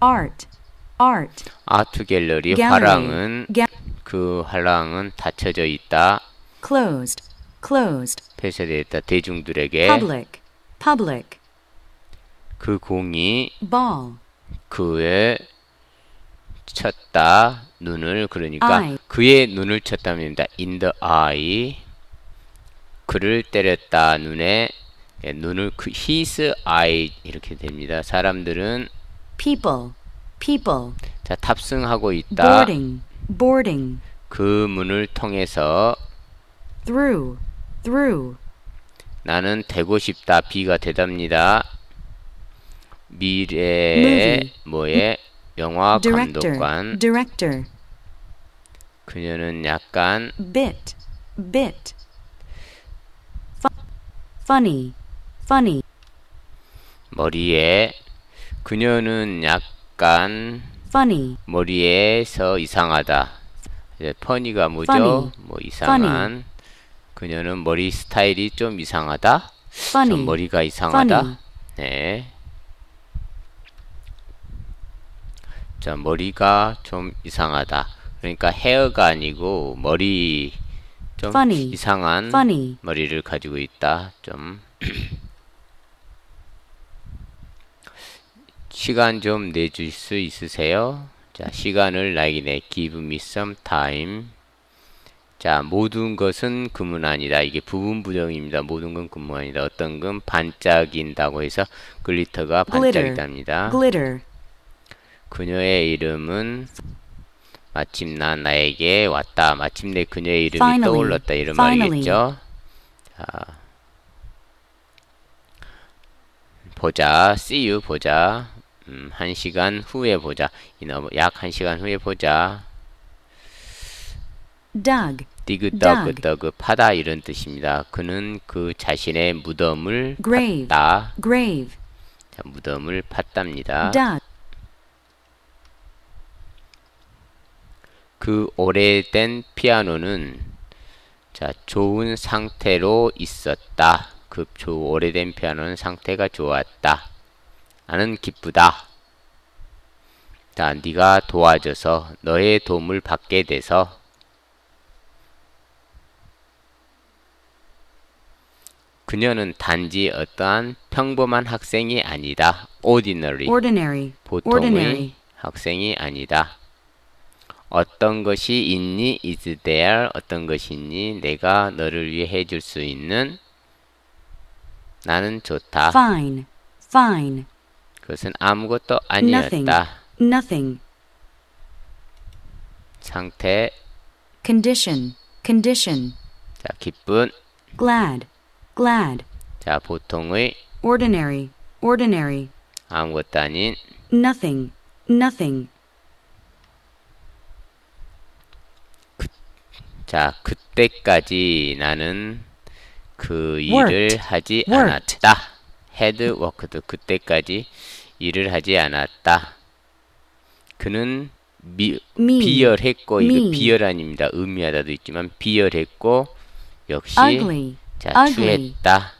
art, art, 아트 갤러리 gallery, 화랑은 그 화랑은 닫혀져 있다. closed, closed, 폐쇄되어 있다. 대중들에게 public, public, 그 공이 ball, 그의 쳤다. 눈을 그러니까 eye. 그의 눈을 쳤다입니다. in the eye. 그를 때렸다. 눈에. 예, 눈을 그 his eye. 이렇게 됩니다. 사람들은 people, people, 자 탑승하고 있다. boarding, boarding, 그 문을 통해서 through, through, 나는 되고 싶다. B가 대답니다. 미래의. 뭐에 영화 director, 감독관 director, 그녀는 약간 bit, bit, Fu- funny, funny, 머리에 그녀는 약간 funny, 머리에서 이상하다. 이제 퍼니가 뭐죠? Funny. 뭐 이상한. 그녀는 머리 스타일이 좀 이상하다. funny, 좀 머리가 이상하다. funny. 네. 자, 머리가 좀 이상하다. 그러니까 헤어가 아니고 머리 좀 Funny. 이상한 funny, 머리를 가지고 있다. 좀 시간 좀 내줄 수 있으세요? 자, 시간을 나에게 내 give me some time. 자, 모든 것은 금은 아니다. 이게 부분 부정입니다. 모든 건 금은 아니다. 어떤 건 반짝인다고 해서 글리터가 반짝이답니다. glitter, 그녀의 이름은 마침 나 나에게 왔다. 마침내 그녀의 이름이 Finally. 떠올랐다. 이런 Finally. 말이겠죠. 자, 보자. See you 보자. 음, 한 시간 후에 보자. 약한 시간 후에 보자. dug, 디그 Dug. 더그 더그 파다 이런 뜻입니다. 그는 그 자신의 무덤을 grave, 팠다. grave, 자, 무덤을 팠답니다. dug, 그 오래된 피아노는 자 좋은 상태로 있었다. 그 조, 오래된 피아노는 상태가 좋았다. 나는 기쁘다. 자, 네가 도와줘서 너의 도움을 받게 돼서 그녀는 단지 어떠한 평범한 학생이 아니다. ordinary ordinary, 보통의 ordinary, 학생이 아니다. 어떤 것이 있니? is there? 어떤 것이 있니? 내가 너를 위해 해줄 수 있는 나는 좋다. fine, fine, 그것은 아무것도 아니었다. nothing, 상태, condition, condition, 자 기쁜, glad, glad, 자 보통의 ordinary, ordinary, 아무것도 아닌 nothing, nothing, 자 그때까지 나는 그 Worked. 일을 하지 Worked. 않았다. Had worked 그때까지 일을 하지 않았다. 그는 미, mean, 비열했고 이거 mean. 비열 아닙니다. 의미하다도 있지만 비열했고 역시 ugly, 자 ugly. 추했다.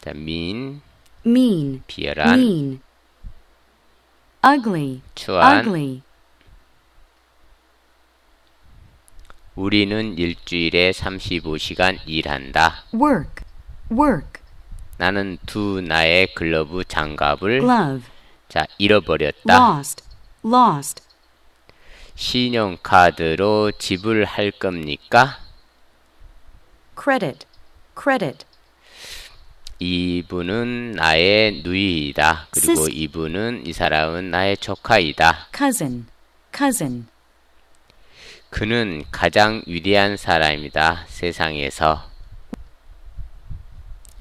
자 mean mean, 비열한 mean, ugly, 추한 ugly, 우리는 일주일에 35시간 일한다. work, work, 나는 두 나의 글러브 장갑을 glove, 자 잃어버렸다. lost, lost, 신용카드로 지불할 겁니까? credit, credit, 이분은 나의 누이이다. 그리고 sis- 이분은 이 사람은 나의 조카이다. cousin, cousin, 그는 가장 위대한 사람이다. 세상에서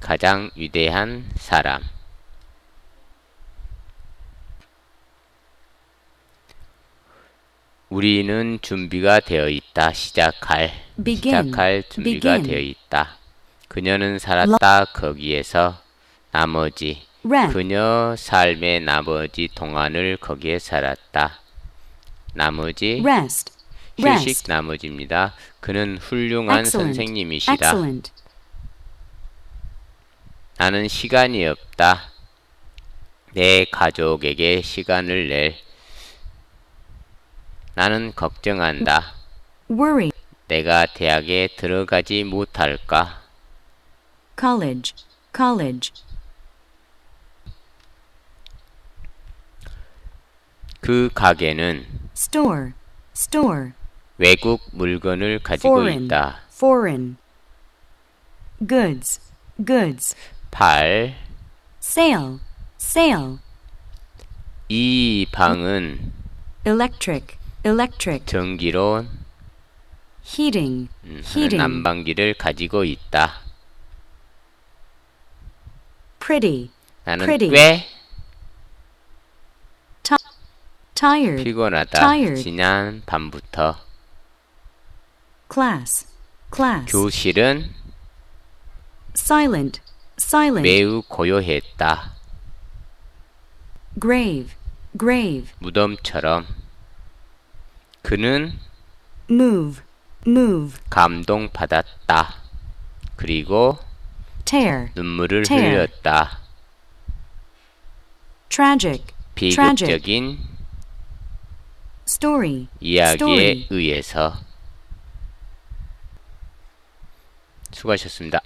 가장 위대한 사람. 우리는 준비가 되어 있다. 시작할 시작할 준비가. 되어 있다. 그녀는 살았다. 거기에서 나머지 그녀 삶의 나머지 동안을 거기에 살았다. 나머지 휴식 나머지입니다. 그는 훌륭한 선생님이시다. 나는 시간이 없다. 내 가족에게 시간을 낼 나는 걱정한다. worry, 내가 대학에 들어가지 못할까? college, college, 그 가게는 store, store, 외국 물건을 가지고 foreign, 있다. foreign, goods, goods, 팔. sale, sale, 이 방은 electric, electric, 전기로 heating, 음, 하는 heating, 난방기를 가지고 있다. pretty, 나는 pretty. 꽤 tired, 피곤하다. tired. 지난 밤부터 class, class, 교실은 silent, silent, 매우 고요했다. grave, grave, 무덤처럼 그는 move, move, 감동받았다. 그리고 tear, 눈물을 tear. 흘렸다. tragic, 비극적인 story, 이야기에 story. 의해서 수고하셨습니다.